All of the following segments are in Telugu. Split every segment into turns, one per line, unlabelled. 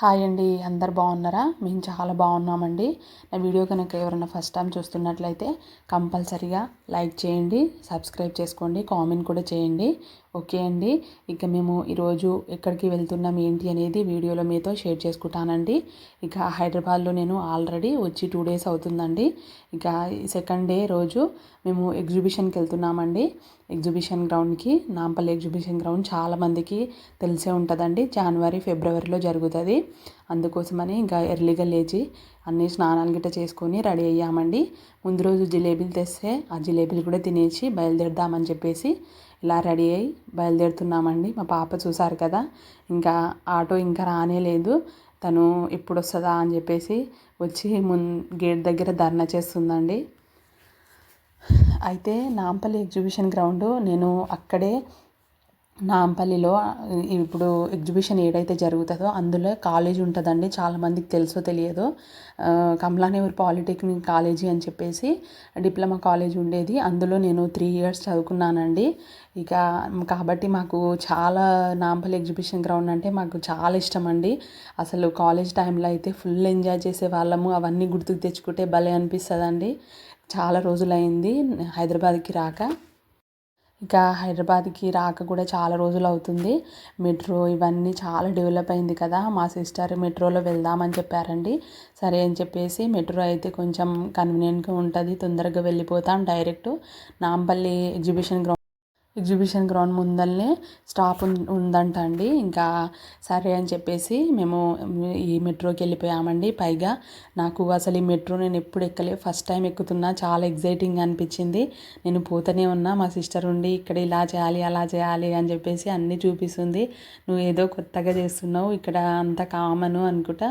హాయ్ అండి అందరు బాగున్నారా? మేము చాలా బాగున్నామండి. నా వీడియో కనుక ఎవరైనా ఫస్ట్ టైం చూస్తున్నట్లయితే కంపల్సరీగా లైక్ చేయండి సబ్స్క్రైబ్ చేసుకోండి కామెంట్ కూడా చేయండి. ఓకే అండి ఇక మేము ఈరోజు ఎక్కడికి వెళ్తున్నాం ఏంటి అనేది వీడియోలో మీతో షేర్ చేసుకుంటానండి. ఇక హైదరాబాద్లో నేను ఆల్రెడీ వచ్చి టూ డేస్ అవుతుందండి. ఇక సెకండ్ డే రోజు మేము ఎగ్జిబిషన్కి వెళ్తున్నామండి. ఎగ్జిబిషన్ గ్రౌండ్కి నాంపల్లి ఎగ్జిబిషన్ గ్రౌండ్ చాలామందికి తెలిసే ఉంటుందండి. జనవరి ఫిబ్రవరిలో జరుగుతుంది. అందుకోసమని ఇంకా ఎర్లీగా లేచి అన్ని స్నానాలు గిట్ట చేసుకొని రెడీ అయ్యామండి. ముందు రోజు జిలేబీలు తెస్తే ఆ జిలేబీలు కూడా తినేసి బయలుదేరదామని చెప్పేసి ఇలా రెడీ అయ్యి బయలుదేరుతున్నామండి. మా పాప చూసారు కదా ఇంకా ఆటో ఇంకా రానే లేదు. తను ఎప్పుడు వస్తుందా అని చెప్పేసి వచ్చి మున్ గేట్ దగ్గర ధర్నా చేస్తుందండి. అయితే నాంపల్లి ఎగ్జిబిషన్ గ్రౌండ్ నేను అక్కడే నాంపల్లిలో ఇప్పుడు ఎగ్జిబిషన్ ఏడైతే జరుగుతుందో అందులో కాలేజ్ ఉంటుందండి. చాలామందికి తెలుసో తెలియదో. కమలానేవర్ పాలిటెక్నిక్ కాలేజీ అని చెప్పేసి డిప్లొమా కాలేజ్ ఉండేది. అందులో నేను త్రీ ఇయర్స్ చదువుకున్నానండి. ఇక కాబట్టి మాకు చాలా నాంపల్లి ఎగ్జిబిషన్ గ్రౌండ్ అంటే మాకు చాలా ఇష్టం అండి అసలు కాలేజ్ టైంలో అయితే ఫుల్ ఎంజాయ్ చేసే వాళ్ళము. అవన్నీ గుర్తుకు తెచ్చుకుంటే భలే అనిపిస్తుందండి. చాలా రోజులైంది హైదరాబాద్కి రాక. ఇక హైదరాబాద్కి రాక కూడా చాలా రోజులు అవుతుంది. మెట్రో ఇవన్నీ చాలా డెవలప్ అయింది కదా. మా సిస్టర్ మెట్రోలో వెళ్దామని చెప్పారండి. సరే అని చెప్పేసి మెట్రో అయితే కొంచెం కన్వీనియంట్గా ఉంటుంది. తొందరగా వెళ్ళిపోతాం direct. Nampally exhibition ground exhibition ground ముందల్నే stop ఉందంట అండి. ఇంకా సరే అని చెప్పేసి మేము ఈ మెట్రోకి వెళ్ళిపోయామండి. పైగా నాకు అసలు ఈ మెట్రో నేను ఎప్పుడు ఎక్కలే ఫస్ట్ టైం ఎక్కుతున్నా. చాలా ఎగ్జైటింగ్ అనిపించింది. నేను పోతూనే ఉన్నా. మా సిస్టర్ ఉండి ఇక్కడ ఇలా చేయాలి అలా చేయాలి అని చెప్పేసి అన్నీ చూపిస్తుంది. నువ్వు ఏదో కొత్తగా చేస్తున్నావు. ఇక్కడ అంత కామను అనుకుంటా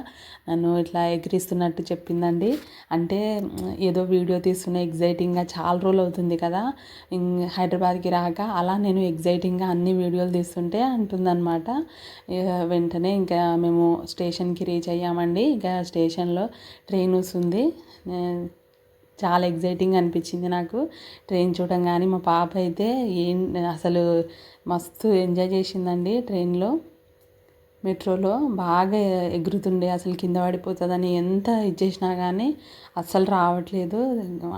నన్ను ఇట్లా ఎగిరిస్తున్నట్టు చెప్పిందండి. అంటే ఏదో వీడియో తీస్తున్న ఎగ్జైటింగ్గా చాలా రోజులు అవుతుంది కదా. హైదరాబాద్కి రాక అలా నేను ఎగ్జైటింగ్గా అన్ని వీడియోలు తీస్తుంటే అంటుందన్నమాట. వెంటనే ఇంకా మేము స్టేషన్కి రీచ్ అయ్యామండి. ఇంకా స్టేషన్లో ట్రైన్ వస్తుంది. చాలా ఎగ్జైటింగ్ అనిపించింది నాకు. ట్రైన్ చూడంగానే మా పాప అయితే ఏం అసలు మస్తు ఎంజాయ్ చేసిందండి ట్రైన్లో. మెట్రోలో బాగా ఎగురుతుండే అసలు కింద పడిపోతుందని ఎంత ఇది చేసినా కానీ అస్సలు రావట్లేదు.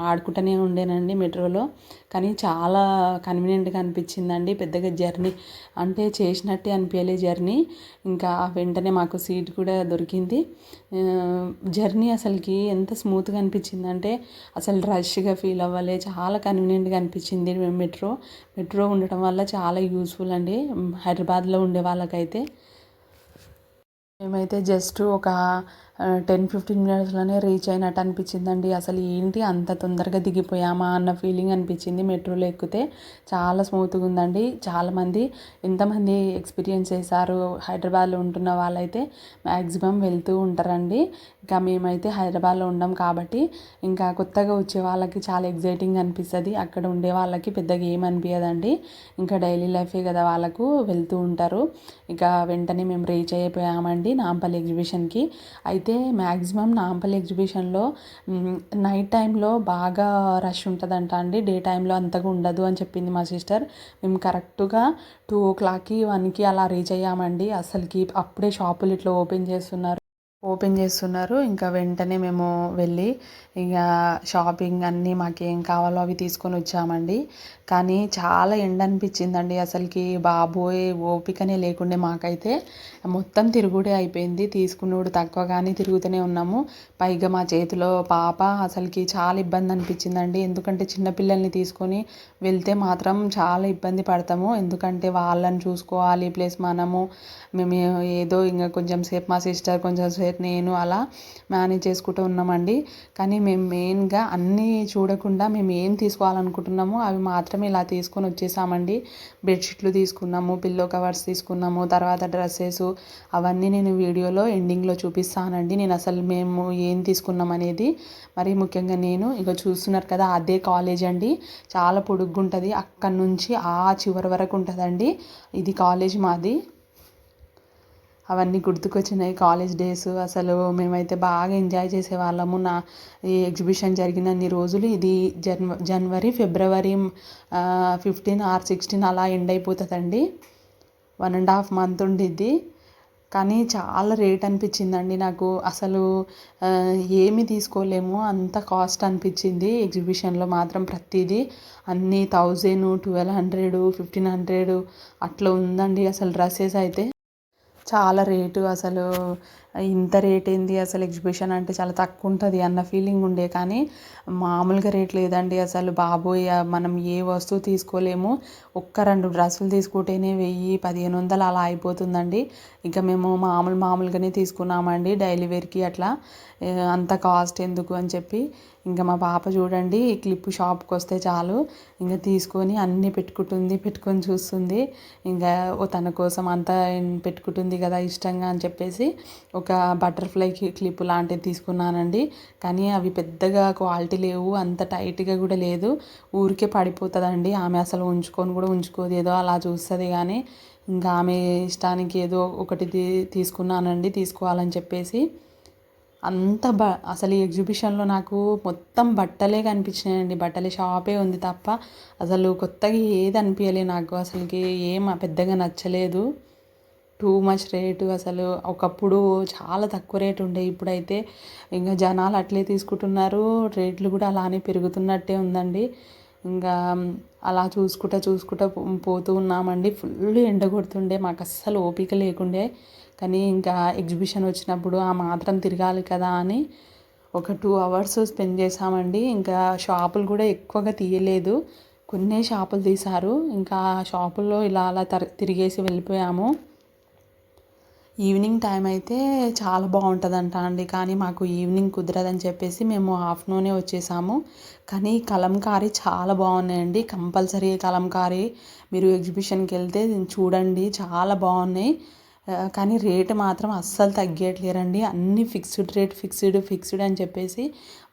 ఆడుకుంటూనే ఉండేనండి మెట్రోలో. కానీ చాలా కన్వీనియంట్గా అనిపించిందండి పెద్దగా జర్నీ. అంటే చేసినట్టే అనిపించలే జర్నీ. ఇంకా వెంటనే మాకు సీట్ కూడా దొరికింది. జర్నీ అసలుకి ఎంత స్మూత్గా అనిపించిందంటే అసలు రష్గా ఫీల్ అవ్వలే. చాలా కన్వీనియంట్గా అనిపించింది మెట్రో. మెట్రో ఉండటం వల్ల చాలా యూస్ఫుల్ అండి. హైదరాబాద్లో ఉండే వాళ్ళకైతే. మేమైతే జస్ట్ ఒక టెన్ ఫిఫ్టీన్ మినిట్స్లోనే రీచ్ అయినట్టు అనిపించిందండి. అసలు ఏంటి అంత తొందరగా దిగిపోయామా అన్న ఫీలింగ్ అనిపించింది మెట్రోలో ఎక్కితే. చాలా స్మూత్గా ఉందండి. చాలామంది ఎంతమంది ఎక్స్పీరియన్స్ చేశారు హైదరాబాద్లో ఉంటున్న వాళ్ళైతే మ్యాక్సిమం వెళ్తూ ఉంటారండి. ఇంకా మేమైతే హైదరాబాద్లో ఉండం కాబట్టి ఇంకా కొత్తగా వచ్చే వాళ్ళకి చాలా ఎగ్జైటింగ్ అనిపిస్తుంది. అక్కడ ఉండే వాళ్ళకి పెద్దగా ఏం అనిపించదండి ఇంకా డైలీ లైఫే కదా వాళ్ళకు వెళ్తూ ఉంటారు. ఇక వెంటనే మేము రీచ్ అయిపోయామండి నాంపల్లి ఎగ్జిబిషన్కి. అయితే అయితే మ్యాక్సిమం నాంపల్లి ఎగ్జిబిషన్లో నైట్ టైంలో బాగా రష్ ఉంటుందంట అండి. డే టైంలో అంతగా ఉండదు అని చెప్పింది మా సిస్టర్. మేము కరెక్ట్గా టూ ఓ క్లాక్కి వన్కి అలా రీచ్ అయ్యామండి. అసలుకి అప్పుడే షాపులు ఇట్లా ఓపెన్ చేస్తున్నారు. ఓపెన్ చేస్తున్నారు. ఇంకా వెంటనే మేము వెళ్ళి ఇక షాపింగ్ అన్నీ మాకేం కావాలో అవి తీసుకొని వచ్చామండి. కానీ చాలా ఎండ అనిపించిందండి. అసలుకి బాబోయ్ ఓపికనే లేకుండే మాకైతే. మొత్తం తిరుగుడే అయిపోయింది. తీసుకున్నప్పుడు తక్కువ కానీ తిరుగుతూనే ఉన్నాము. పైగా మా చేతిలో పాప అసలుకి చాలా ఇబ్బంది అనిపించిందండి. ఎందుకంటే చిన్నపిల్లల్ని తీసుకొని వెళ్తే మాత్రం చాలా ఇబ్బంది పడతాము. ఎందుకంటే వాళ్ళని చూసుకోవాలి. ప్లస్ మనము మేము ఏదో ఇంకా కొంచెం సేపు మా సిస్టర్ కొంచెం సేపు నేను అలా మేనేజ్ చేసుకుంటూ ఉన్నామండి. కానీ మేము మెయిన్గా అన్నీ చూడకుండా మేము ఏం తీసుకోవాలనుకుంటున్నామో అవి మాత్రమే ఇలా తీసుకొని వచ్చేసామండి. బెడ్షీట్లు తీసుకున్నాము పిల్లో కవర్స్ తీసుకున్నాము తర్వాత డ్రెస్సెస్ అవన్నీ నేను వీడియోలో ఎండింగ్లో చూపిస్తానండి. నేను అసలు మేము ఏం తీసుకున్నాం అనేది మరి ముఖ్యంగా నేను ఇక చూస్తున్నారు కదా అదే కాలేజ్ అండి. చాలా పొడుగ్గుంటుంది. అక్కడి నుంచి ఆ చివరి వరకు ఉంటుందండి. ఇది కాలేజ్ మాది. అవన్నీ గుర్తుకొచ్చినాయి. కాలేజ్ డేస్ అసలు మేమైతే బాగా ఎంజాయ్ చేసేవాళ్ళము. నా ఈ ఎగ్జిబిషన్ జరిగినన్ని రోజులు ఇది జన్ జనవరి ఫిబ్రవరి ఫిఫ్టీన్ ఆర్ సిక్స్టీన్ అలా ఎండ్ అయిపోతుందండి. వన్ అండ్ హాఫ్ మంత్ ఉండిద్ది. కానీ చాలా రేట్ అనిపించిందండి నాకు. అసలు ఏమి తీసుకోలేము. అంత కాస్ట్ అనిపించింది ఎగ్జిబిషన్లో మాత్రం ప్రతిదీ. అన్నీ thousand twelve hundred fifteen hundred అట్లా ఉందండి అసలు డ్రెస్సెస్ అయితే. చాలా రేటు అసలు ఇంత రేట్ ఏంది? అసలు ఎగ్జిబిషన్ అంటే చాలా తక్కువ ఉంటుంది అన్న ఫీలింగ్ ఉండే కానీ మామూలుగా రేట్ లేదండి. అసలు బాబోయ్ మనం ఏ వస్తువు తీసుకోలేము. ఒక్క రెండు డ్రెస్సులు తీసుకుంటేనే వెయ్యి పదిహేను వందలు అలా అయిపోతుందండి. ఇంకా మేము మామూలు మామూలుగానే తీసుకున్నామండి డైలీ వేర్కి అట్లా. అంత కాస్ట్ ఎందుకు అని చెప్పి. ఇంకా మా పాప చూడండి ఈ క్లిప్ షాప్కి వస్తే చాలు. ఇంకా తీసుకొని అన్నీ పెట్టుకుంటుంది పెట్టుకొని చూస్తుంది. ఇంకా ఓ తన కోసం అంతా పెట్టుకుంటుంది కదా ఇష్టంగా అని చెప్పేసి ఒక బటర్ఫ్లై క్లిప్ లాంటిది తీసుకున్నానండి. కానీ అవి పెద్దగా క్వాలిటీ లేవు అంత టైట్గా కూడా లేదు. ఊరికే పడిపోతుందండి. ఆమె అసలు ఉంచుకొని కూడా ఉంచుకోదు. ఏదో అలా చూస్తుంది కానీ ఇంకా ఆమె ఇష్టానికి ఏదో ఒకటి తీసుకున్నానండి. తీసుకోవాలని చెప్పేసి. అంత బ అసలు ఈ ఎగ్జిబిషన్లో నాకు మొత్తం బట్టలే కనిపించినాయండి. బట్టల షాపే ఉంది తప్ప. అసలు కొత్తగా ఏది అనిపించలేదు నాకు. అసలుకి ఏం పెద్దగా నచ్చలేదు. టూ మచ్ రేటు అసలు ఒకప్పుడు చాలా తక్కువ రేటు ఉండే ఇప్పుడైతే ఇంకా జనాలు అట్లే తీసుకుంటున్నారు రేట్లు కూడా అలానే పెరుగుతున్నట్టే ఉందండి. ఇంకా అలా చూసుకుంటా చూసుకుంటా పోతూ ఉన్నామండి. ఫుల్ ఎండ కొడుతుండే మాకు అస్సలు ఓపిక లేకుండే. కానీ ఇంకా ఎగ్జిబిషన్ వచ్చినప్పుడు ఆ మాత్రం తిరగాలి కదా అని ఒక టూ అవర్స్ స్పెండ్ చేసామండి ఇంకా షాపులు కూడా ఎక్కువగా తీయలేదు. కొన్నే షాపులు తీశారు. ఇంకా ఆ షాపుల్లో ఇలా అలా తర తిరిగేసి వెళ్ళిపోయాము. ఈవినింగ్ టైం అయితే చాలా బాగుంటుందంట అండి. కానీ మాకు ఈవినింగ్ కుదరదని చెప్పేసి మేము ఆఫ్టర్నూనే వచ్చేసాము. కానీ కలంకారీ చాలా బాగున్నాయండి. కంపల్సరీ కలంకారీ. మీరు ఎగ్జిబిషన్కి వెళ్తే చూడండి చాలా బాగున్నాయి. కానీ రేటు మాత్రం అస్సలు తగ్గట్లేరండి. అన్ని ఫిక్స్డ్ రేట్ ఫిక్స్డ్ ఫిక్స్డ్ అని చెప్పేసి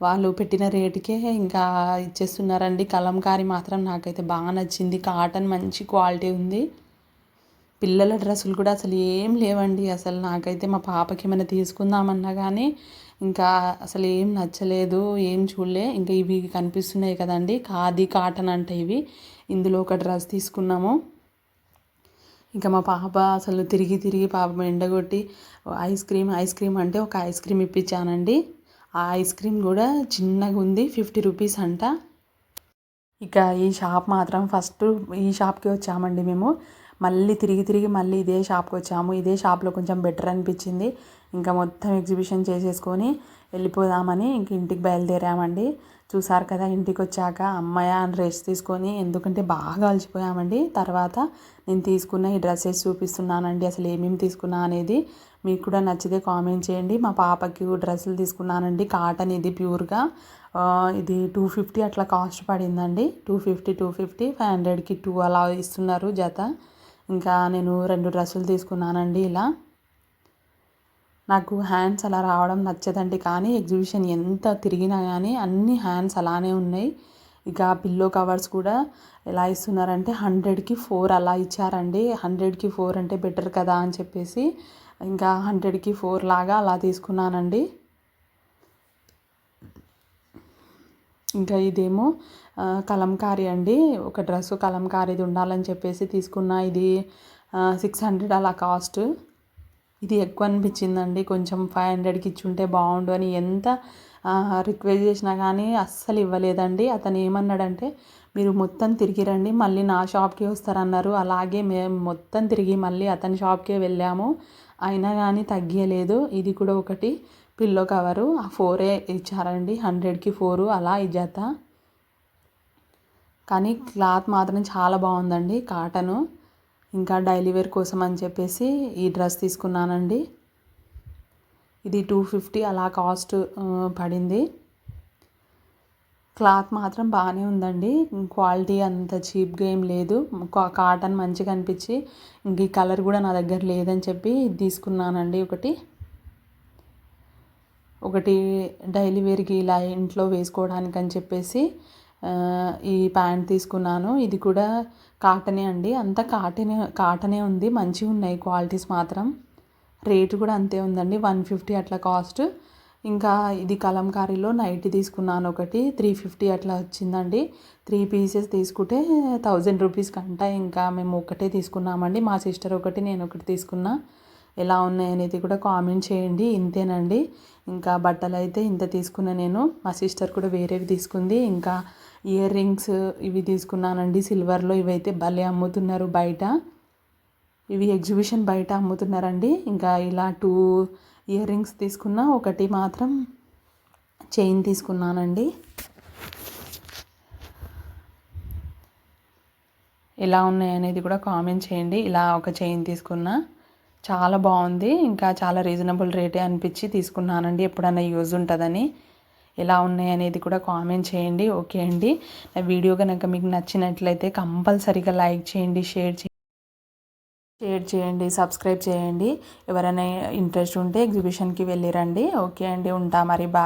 వాళ్ళు పెట్టిన రేటుకే ఇంకా ఇచ్చేస్తున్నారండి. కలంకారీ మాత్రం నాకైతే బాగా నచ్చింది. కాటన్ మంచి క్వాలిటీ ఉంది. పిల్లల డ్రెస్సులు కూడా అసలు ఏం లేవండి. అసలు నాకైతే మా పాపకి ఏమైనా తీసుకుందామన్నా కానీ ఇంకా అసలు ఏం నచ్చలేదు ఏం చూడలే. ఇంకా ఇవి కనిపిస్తున్నాయి కదండి. ఖాదీ కాటన్ అంట ఇవి. ఇందులో ఒక డ్రెస్ తీసుకున్నాము. ఇంకా మా పాప అసలు తిరిగి తిరిగి పాపం ఎండగొట్టి ఐస్ క్రీమ్ ఐస్ క్రీమ్ అంటే ఒక ఐస్ క్రీమ్ ఇప్పించానండి. ఆ ఐస్ క్రీమ్ కూడా చిన్నగా ఉంది ఫిఫ్టీ రూపీస్ అంట. ఇక ఈ షాప్ మాత్రం ఫస్ట్ ఈ షాప్కి వచ్చామండి మేము. మళ్ళీ తిరిగి తిరిగి మళ్ళీ ఇదే షాప్కి వచ్చాము. ఇదే షాప్లో కొంచెం బెటర్ అనిపించింది. ఇంకా మొత్తం ఎగ్జిబిషన్ చేసేసుకొని వెళ్ళిపోదామని ఇంక ఇంటికి బయలుదేరామండి. చూసారు కదా ఇంటికి వచ్చాక అమ్మాయ అని రెస్ట్ తీసుకొని ఎందుకంటే బాగా అలసిపోయామండి. తర్వాత నేను తీసుకున్న ఈ డ్రెస్సెస్ చూపిస్తున్నానండి. అసలు ఏమేమి తీసుకున్నా అనేది మీకు కూడా నచ్చితే కామెంట్ చేయండి. మా పాపకి డ్రెస్సులు తీసుకున్నానండి. కాటన్ ఇది ప్యూర్గా. ఇది టూ ఫిఫ్టీ అట్లా కాస్ట్ పడిందండి. Two fifty two fifty five హండ్రెడ్కి టూ అలా ఇస్తున్నారు జత. ఇంకా నేను రెండు డ్రెస్సులు తీసుకున్నానండి ఇలా. నాకు హ్యాండ్స్ అలా రావడం నచ్చదండి కానీ ఎగ్జిబిషన్ ఎంత తిరిగినా కానీ అన్ని హ్యాండ్స్ అలానే ఉన్నాయి. ఇక పిల్లో కవర్స్ కూడా ఎలా ఇస్తున్నారంటే హండ్రెడ్కి ఫోర్ అలా ఇచ్చారండి. హండ్రెడ్కి ఫోర్ అంటే బెటర్ కదా అని చెప్పేసి ఇంకా హండ్రెడ్కి ఫోర్ లాగా అలా తీసుకున్నానండి. ఇంకా ఇదేమో కలంకారీ అండి. ఒక డ్రెస్ కలంకారీది ఉండాలని చెప్పేసి తీసుకున్న. ఇది సిక్స్ హండ్రెడ్ అలా కాస్ట్. ఇది ఎక్కువ అనిపించిందండి. కొంచెం ఫైవ్ హండ్రెడ్కి ఇచ్చుంటే బాగుండు అని ఎంత రిక్వెస్ట్ చేసినా కానీ అస్సలు ఇవ్వలేదండి. అతను ఏమన్నాడంటే మీరు మొత్తం తిరిగి రండి. మళ్ళీ నా షాప్కి వస్తారన్నారు. అలాగే మేము మొత్తం తిరిగి మళ్ళీ అతని షాప్కే వెళ్ళాము. అయినా కానీ తగ్గలేదు ఇది కూడా ఒకటి. పిల్లో కవరు ఆ ఫోరే ఇచ్చారండి. హండ్రెడ్కి ఫోరు అలా ఈ జత కానీ క్లాత్ మాత్రం చాలా బాగుందండి కాటను. ఇంకా డైలీ వేర్ కోసం అని చెప్పేసి ఈ డ్రెస్ తీసుకున్నానండి. ఇది టూ ఫిఫ్టీ అలా కాస్ట్ పడింది. క్లాత్ మాత్రం బాగానే ఉందండి. క్వాలిటీ అంత చీప్గా ఏం లేదు. కా- కాటన్ మంచిగా అనిపించి ఇంక ఈ కలర్ కూడా నా దగ్గర లేదని చెప్పి తీసుకున్నానండి ఒకటి. ఒకటి డైలీ వేర్కి ఇలా ఇంట్లో వేసుకోవడానికి అని చెప్పేసి ఈ ప్యాంట్ తీసుకున్నాను. ఇది కూడా కాటనే అండి. అంతా కాటనే కాటనే ఉంది. మంచిగా ఉన్నాయి క్వాలిటీస్ మాత్రం. రేటు కూడా అంతే ఉందండి. వన్ ఫిఫ్టీ అట్లా కాస్ట్. ఇంకా ఇది కలంకారీలో నైట్ తీసుకున్నాను ఒకటి. త్రీ ఫిఫ్టీ అట్లా వచ్చిందండి. త్రీ పీసెస్ తీసుకుంటే థౌజండ్ రూపీస్ కంట. ఇంకా మేము ఒకటే తీసుకున్నామండి. మా సిస్టర్ ఒకటి నేను ఒకటి తీసుకున్నా. ఎలా ఉన్నాయి అనేది కూడా కామెంట్ చేయండి. ఇంతేనండి. ఇంకా బట్టలు అయితే ఇంత తీసుకున్నా నేను. మా సిస్టర్ కూడా వేరేవి తీసుకుంది. ఇంకా ఇయర్ రింగ్స్ ఇవి తీసుకున్నానండి. సిల్వర్లో ఇవైతే భలే అమ్ముతున్నారు బయట. ఇవి ఎగ్జిబిషన్ బయట అమ్ముతున్నారండి. ఇంకా ఇలా టూ ఇయర్ రింగ్స్ తీసుకున్నా ఒకటి మాత్రం చైన్ తీసుకున్నానండి. ఎలా ఉన్నాయనేది కూడా కామెంట్ చేయండి. ఇలా ఒక చైన్ తీసుకున్నా. చాలా బాగుంది. ఇంకా చాలా రీజనబుల్ రేటే అనిపించి తీసుకున్నానండి. ఎప్పుడన్నా యూజ్ ఉంటుందని. ఎలా ఉన్నాయి అనేది కూడా కామెంట్ చేయండి. ఓకే అండి. నా వీడియో కనుక మీకు నచ్చినట్లయితే కంపల్సరీగా లైక్ చేయండి షేర్ చేయండి షేర్ చేయండి సబ్స్క్రైబ్ చేయండి. ఎవరైనా ఇంట్రెస్ట్ ఉంటే ఎగ్జిబిషన్కి వెళ్ళిరండి ఓకే అండి. ఉంటా మరి. బాయ్.